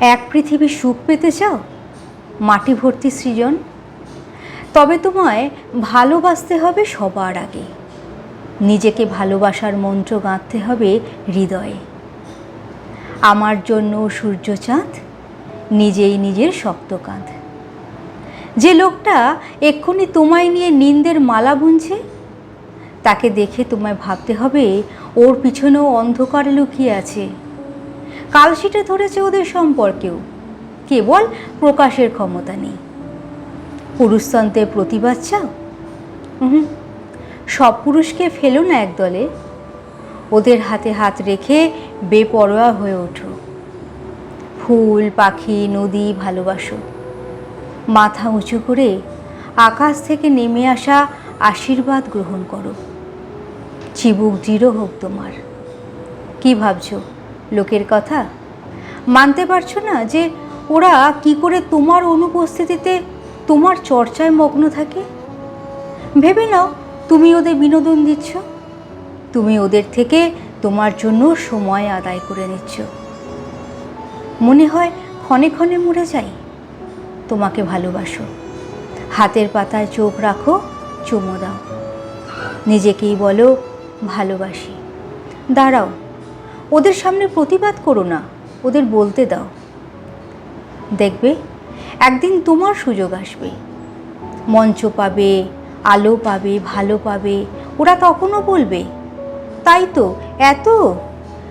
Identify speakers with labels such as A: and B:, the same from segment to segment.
A: এক পৃথিবী সুখ পেতে চাও? মাটি ভর্তি সৃজন। তবে তোমায় ভালোবাসতে হবে সবার আগে। নিজেকে ভালোবাসার মন্ত্র গাঁথতে হবে হৃদয়ে। আমার জন্য সূর্যচাঁদ নিজেই নিজের শক্ত কাঁধ। যে লোকটা এক্ষুনি তোমায় নিয়ে নিন্দের মালা বুনছে, তাকে দেখে তোমায় ভাবতে হবে ওর পিছনেও অন্ধকার লুকিয়ে আছে। কালশিটে ধরেছে ওদের সম্পর্কেও। কেবল প্রকাশের ক্ষমতা নেই। পুরুষতন্ত্রের প্রতিবাদ চাও? উহুম, সব পুরুষকে ফেলো না একদলে ওদের হাতে হাত রেখে বেপরোয়া হয়ে ওঠো। ফুল পাখি নদী ভালোবাসো। মাথা উঁচু করে আকাশ থেকে নেমে আসা আশীর্বাদ গ্রহণ করো। চিবুক দৃঢ় হোক তোমার। কি ভাবছ? লোকের কথা। মানতে পারছ না যে ওরা কি করে তোমার অনুপস্থিতিতে তোমার চর্চায় মগ্ন থাকে? ভেবে নাও, তুমি ওদের বিনোদন দিচ্ছ। তুমি ওদের থেকে তোমার জন্য সময় আদায় করে নিচ্ছ। মনে হয় ক্ষণে ক্ষণে মরে যাই। তোমাকে ভালোবাসো। হাতের পাতায় চোখ রাখো, চুমো দাও। নিজেকেই বলো, ভালোবাসি। দাঁড়াও ওদের সামনে প্রতিবাদ করো না, ওদের বলতে দাও। দেখবে, একদিন তোমার সুযোগ আসবে। মঞ্চ পাবে, আলো পাবে, ভালো পাবে, ওরা তখনও বলবে, তাই তো, এত?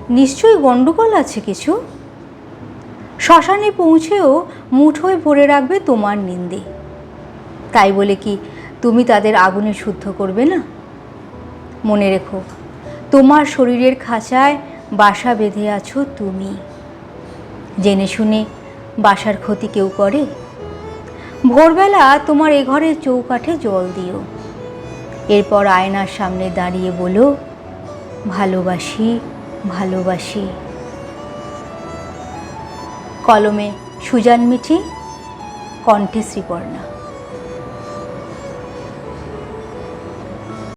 A: নিশ্চয়ই গণ্ডগোল আছে কিছু? শ্মশানে পৌঁছেও মুঠোয় ভরে রাখবে তোমার নিন্দে। তাই বলে কি, তুমি তাদের আগুনে শুদ্ধ করবে না? মনে রেখো, তোমার শরীরের খাঁচায় বাসা বেঁধে আছো তুমি। জেনে শুনে বাসার ক্ষতি কেউ করে? ভোরবেলা তোমার এ ঘরের চৌকাঠে জল দিও। এরপর আয়নার সামনে দাঁড়িয়ে বলো, ভালোবাসি ভালোবাসি। কলমে সুজান মিঠি কণ্ঠে শ্রীপর্ণা।